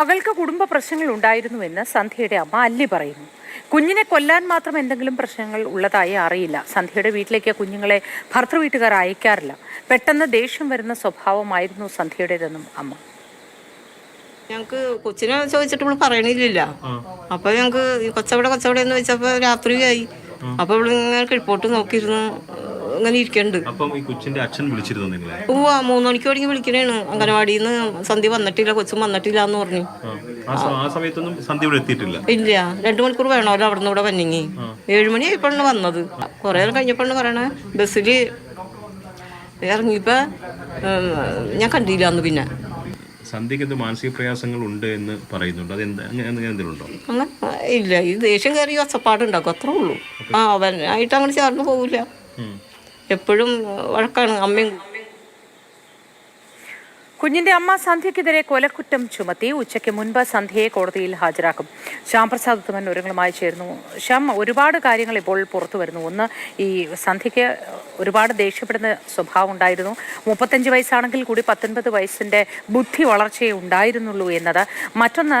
മകൾക്ക് കുടുംബ പ്രശ്നങ്ങൾ ഉണ്ടായിരുന്നുവെന്ന് സന്ധ്യയുടെ അമ്മ അല്ലി പറയുന്നു. കുഞ്ഞിനെ കൊല്ലാൻ മാത്രം എന്തെങ്കിലും പ്രശ്നങ്ങൾ ഉള്ളതായി അറിയില്ല. സന്ധ്യയുടെ വീട്ടിലേക്ക് കുഞ്ഞുങ്ങളെ ഭർത്തൃ വീട്ടുകാർ അയക്കാറില്ല. പെട്ടെന്ന് ദേഷ്യം വരുന്ന സ്വഭാവമായിരുന്നു സന്ധ്യയുടേതെന്നും അമ്മ. ഞങ്ങൾക്ക് കൊച്ചിനെ ചോദിച്ചിട്ട് ഇവിടെ പറയണില്ല അപ്പൊ ഞങ്ങൾക്ക് ഈ കൊച്ചവിടെ കൊച്ചവിടെ എന്ന് ചോദിച്ചപ്പോ രാത്രിയായി. അപ്പൊ ഇവിടെ ഇങ്ങനെ കിഴപ്പോട്ട് നോക്കിയിരുന്നു. ഇങ്ങനെ ഇരിക്കണ്ട്. അപ്പം ഈ കൊച്ചിന്റെ അച്ഛൻ വിളിച്ചിരുന്നു നിങ്ങളെ ഉവ്വ മൂന്ന് മണിക്ക് തുടങ്ങി വിളിക്കണേണ്. അംഗനവാടിയിൽ നിന്ന് സന്ധ്യ വന്നിട്ടില്ല കൊച്ചും വന്നിട്ടില്ല എന്ന് പറഞ്ഞു. ആ. സമയത്തൊന്നും സന്ധ്യ ഇവിടെ എത്തിയിട്ടില്ല? ഇല്ല രണ്ടു മണിക്കൂർ വേണമല്ലോ അവിടെ നിന്ന് ഇവിടെ വന്നിങ്ങി ഏഴുമണി ആയപ്പോഴാണ് വന്നത്. കൊറേ നേരം കഴിഞ്ഞപ്പോഴാണ് പറയണേ ബസ്സിൽ ഇറങ്ങിയപ്പോ ഞാൻ കണ്ടില്ല അന്ന് പിന്നെ. സന്ധ്യക്ക് എന്ത് മാനസിക പ്രയാസങ്ങൾ ഉണ്ട് എന്ന് പറയുന്നുണ്ട്. അത് എന്തെങ്കിലുണ്ടോ ഇല്ല. ഈ ദേഷ്യം കയറി ഒച്ചപ്പാടുണ്ടാക്കും അത്രേ ഉള്ളൂ. ആ അവനായിട്ട് അങ്ങനെ ചേർന്ന് പോവില്ല ഉം. എപ്പോഴും വഴക്കാണ് അമ്മയും. കുഞ്ഞിന്റെ അമ്മ സന്ധ്യക്കെതിരെ കൊലക്കുറ്റം ചുമത്തി ഉച്ചയ്ക്ക് മുൻപ് സന്ധ്യയെ കോടതിയിൽ ഹാജരാക്കും. ശ്യാം പ്രസാദ് ഉത്തമൻ ഒരുങ്ങളുമായി ചേർന്നു ശ്യാം ഒരുപാട് കാര്യങ്ങൾ ഇപ്പോൾ പുറത്തു വരുന്നു. ഒന്ന് ഈ സന്ധ്യക്ക് ഒരുപാട് ദേഷ്യപ്പെടുന്ന സ്വഭാവം ഉണ്ടായിരുന്നു. മുപ്പത്തഞ്ച് വയസ്സാണെങ്കിൽ കൂടി പത്തൊൻപത് വയസ്സിന്റെ ബുദ്ധി വളർച്ചയെ ഉണ്ടായിരുന്നുള്ളൂ എന്നത്. മറ്റൊന്ന്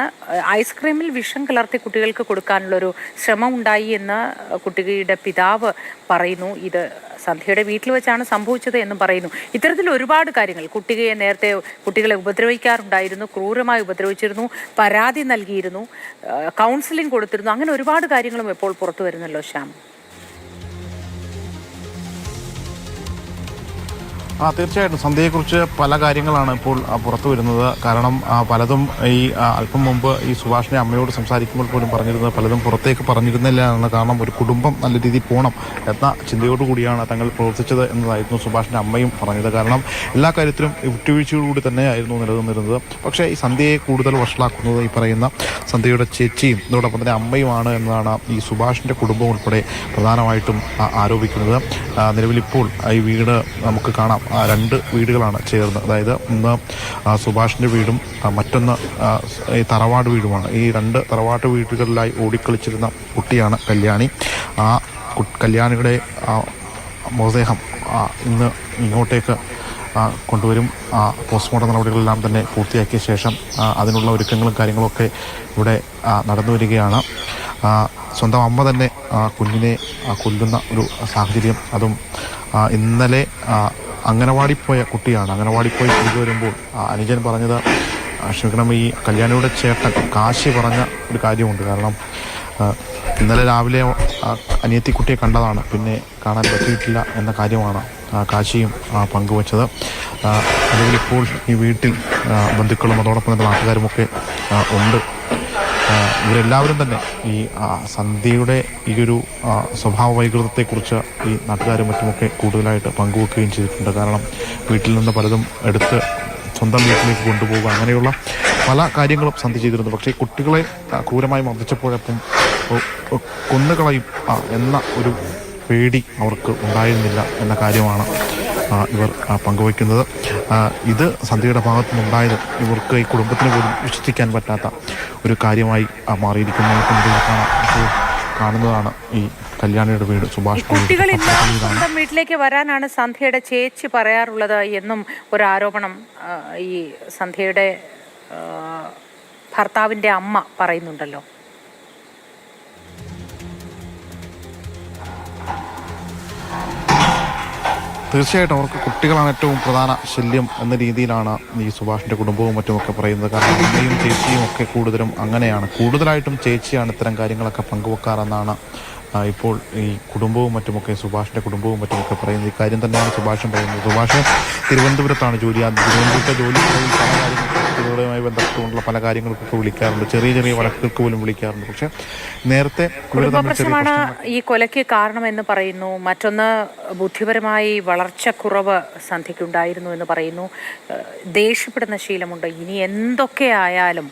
ഐസ്ക്രീമിൽ വിഷം കലർത്തി കുട്ടികൾക്ക് കൊടുക്കാനുള്ളൊരു ശ്രമം ഉണ്ടായി എന്ന് കുട്ടിയുടെ പിതാവ് പറയുന്നു. ഇത് സന്ധ്യയുടെ വീട്ടിൽ വെച്ചാണ് സംഭവിച്ചത് എന്നും പറയുന്നു. ഇത്തരത്തിൽ ഒരുപാട് കാര്യങ്ങൾ. കുട്ടിയെ നേരത്തെ കുട്ടികളെ ഉപദ്രവിക്കാറുണ്ടായിരുന്നു ക്രൂരമായി ഉപദ്രവിച്ചിരുന്നു പരാതി നൽകിയിരുന്നു കൗൺസിലിംഗ് കൊടുത്തിരുന്നു അങ്ങനെ ഒരുപാട് കാര്യങ്ങളും ഇപ്പോൾ പുറത്തു വരുന്നല്ലോ ശ്യാം. ആ തീർച്ചയായിട്ടും. സന്ധ്യയെക്കുറിച്ച് പല കാര്യങ്ങളാണ് ഇപ്പോൾ പുറത്തു വരുന്നത്. കാരണം പലതും ഈ അല്പം മുമ്പ് ഈ സുഭാഷിനെ അമ്മയോട് സംസാരിക്കുമ്പോൾ പോലും പറഞ്ഞിരുന്നത് പലതും പുറത്തേക്ക് പറഞ്ഞിരുന്നില്ല എന്ന് കാരണം ഒരു കുടുംബം നല്ല രീതിയിൽ പോകണം എന്ന ചിന്തയോടുകൂടിയാണ് തങ്ങൾ പ്രവർത്തിച്ചത് എന്നതായിരുന്നു സുഭാഷിന്റെ അമ്മയും പറഞ്ഞത്. കാരണം എല്ലാ കാര്യത്തിലും വിട്ടുവീഴ്ചയോടുകൂടി തന്നെയായിരുന്നു നിലനിന്നിരുന്നത്. പക്ഷേ ഈ സന്ധ്യയെ കൂടുതൽ വഷളാക്കുന്നത് ഈ പറയുന്ന സന്ധ്യയുടെ ചേച്ചിയും അതോടൊപ്പം തന്നെ അമ്മയുമാണ് എന്നതാണ് ഈ സുഭാഷിന്റെ കുടുംബം ഉൾപ്പെടെ പ്രധാനമായിട്ടും ആരോപിക്കുന്നത്. നിലവിൽ നിലവിലിപ്പോൾ ഈ വീട് നമുക്ക് കാണാം. രണ്ട് വീടുകളാണ് ചേർന്ന് അതായത് ഒന്ന് ആ, സുഭാഷിന്റെ വീടും മറ്റൊന്ന് ഈ തറവാട് വീടുമാണ്. ഈ രണ്ട് തറവാട്ട് വീടുകളിലായി ഓടിക്കളിച്ചിരുന്ന കുട്ടിയാണ് കല്യാണി. ആ കല്യാണിയുടെ മൃതദേഹം ഇന്ന് ഇങ്ങോട്ടേക്ക് കൊണ്ടുവരും. പോസ്റ്റ്മോർട്ടം നടപടികളെല്ലാം തന്നെ പൂർത്തിയാക്കിയ ശേഷം അതിനുള്ള ഒരുക്കങ്ങളും കാര്യങ്ങളൊക്കെ ഇവിടെ നടന്നു വരികയാണ്. സ്വന്തം അമ്മ തന്നെ കുഞ്ഞിനെ കൊല്ലുന്ന ഒരു സാഹചര്യം. അതും ഇന്നലെ അംഗനവാടി പോയ കുട്ടിയാണ്. അംഗനവാടി പോയി തിരികെ വരുമ്പോൾ അനുജൻ പറഞ്ഞത് ക്ഷമിക്കണം ഈ കല്യാണിയുടെ ചേട്ടൻ കാശി പറഞ്ഞ ഒരു കാര്യമുണ്ട്. കാരണം ഇന്നലെ രാവിലെ അനിയത്തി അനിയത്തിക്കുട്ടിയെ കണ്ടതാണ്. പിന്നെ കാണാൻ പറ്റിയിട്ടില്ല എന്ന കാര്യമാണ് കാശിയും പങ്കുവച്ചത്. അതുപോലെ ഇപ്പോൾ ഈ വീട്ടിൽ ബന്ധുക്കളും അതോടൊപ്പം തന്നെ നാട്ടുകാരുമൊക്കെ ഉണ്ട്. ഇവരെല്ലാവരും തന്നെ ഈ സന്ധ്യയുടെ ഈ ഒരു സ്വഭാവ വൈകൃതത്തെക്കുറിച്ച് ഈ നാട്ടുകാരും മറ്റുമൊക്കെ കൂടുതലായിട്ട് പങ്കുവെക്കുകയും ചെയ്തിട്ടുണ്ട്. കാരണം വീട്ടിൽ നിന്ന് പലതും എടുത്ത് സ്വന്തം വീട്ടിലേക്ക് കൊണ്ടുപോകുക അങ്ങനെയുള്ള പല കാര്യങ്ങളും സന്ധി ചെയ്തിരുന്നു. പക്ഷേ കുട്ടികളെ ക്രൂരമായി മർദ്ദിച്ചപ്പോഴപ്പം കൊന്നുകളയും എന്ന ഒരു പേടി അവർക്ക് ഉണ്ടായിരുന്നില്ല എന്ന കാര്യമാണ് ഇവർ പങ്കുവയ്ക്കുന്നത്. ഇത് സന്ധ്യയുടെ ഭാഗത്തു നിന്നുണ്ടായത് ഇവർക്ക് ഈ കുടുംബത്തിന് പോലും വിശ്വസിക്കാൻ പറ്റാത്ത ഒരു കാര്യമായി മാറിയിരിക്കുന്ന. കാണുന്നതാണ് ഈ കല്യാണിയുടെ വീട്. സുഭാഷ് കുട്ടികൾ സ്വന്തം വീട്ടിലേക്ക് വരാനാണ് സന്ധ്യയുടെ ചേച്ചി പറയാറുള്ളത് എന്നും ഒരു ആരോപണം ഈ സന്ധ്യയുടെ ഭർത്താവിന്റെ ഭർത്താവിന്റെ അമ്മ പറയുന്നുണ്ടല്ലോ. തീർച്ചയായിട്ടും അവർക്ക് കുട്ടികളാണ് ഏറ്റവും പ്രധാന ശല്യം എന്ന രീതിയിലാണ് ഈ സുഭാഷിന്റെ കുടുംബവും മറ്റുമൊക്കെ പറയുന്നത്. കാരണം അമ്മയും ചേച്ചിയും ഒക്കെ കൂടുതലും അങ്ങനെയാണ്. കൂടുതലായിട്ടും ചേച്ചിയാണ് ഇത്തരം കാര്യങ്ങളൊക്കെ പങ്കുവെക്കാറെന്നാണ് ഇപ്പോൾ ഈ കുടുംബവും മറ്റുമൊക്കെ സുഭാഷിന്റെ കുടുംബവും മറ്റുമൊക്കെ പറയുന്നത് ഈ കാര്യം തന്നെയാണ് സുഭാഷൻ പറയുന്നത്. സുഭാഷ് തിരുവനന്തപുരത്താണ് ജോലി. ആ തിരുവനന്തപുരത്തെ ജോലി പല ബന്ധപ്പെട്ടുകൊണ്ടുള്ള പല കാര്യങ്ങൾക്കൊക്കെ വിളിക്കാറുണ്ട്. ചെറിയ ചെറിയ വഴക്കുകൾക്ക് പോലും വിളിക്കാറുണ്ട്. പക്ഷെ നേരത്തെ പ്രശ്നമാണ് ഈ കൊലയ്ക്ക് കാരണം എന്ന് പറയുന്നു. മറ്റൊന്ന് ബുദ്ധിപരമായി വളർച്ചക്കുറവ് സന്ധ്യയ്ക്കുണ്ടായിരുന്നു എന്ന് പറയുന്നു. ദേഷ്യപ്പെടുന്ന ശീലമുണ്ട്. ഇനി എന്തൊക്കെ ആയാലും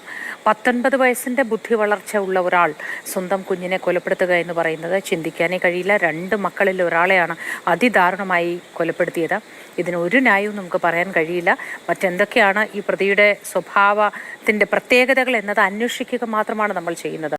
പത്തൊൻപത് വയസ്സിന്റെ ബുദ്ധി വളർച്ച ഉള്ള ഒരാൾ സ്വന്തം കുഞ്ഞിനെ കൊലപ്പെടുത്തുക എന്ന് പറയുന്നത് ചിന്തിക്കാനേ കഴിയില്ല. രണ്ട് മക്കളിൽ ഒരാളെയാണ് അതിദാരുണമായി കൊലപ്പെടുത്തിയത്. ഇതിന് ഒരു ന്യായവും നമുക്ക് പറയാൻ കഴിയില്ല. മറ്റെന്തൊക്കെയാണ് ഈ പ്രതിയുടെ സ്വഭാവത്തിന്റെ പ്രത്യേകതകൾ എന്നത് അന്വേഷിക്കുക മാത്രമാണ് നമ്മൾ ചെയ്യുന്നത്.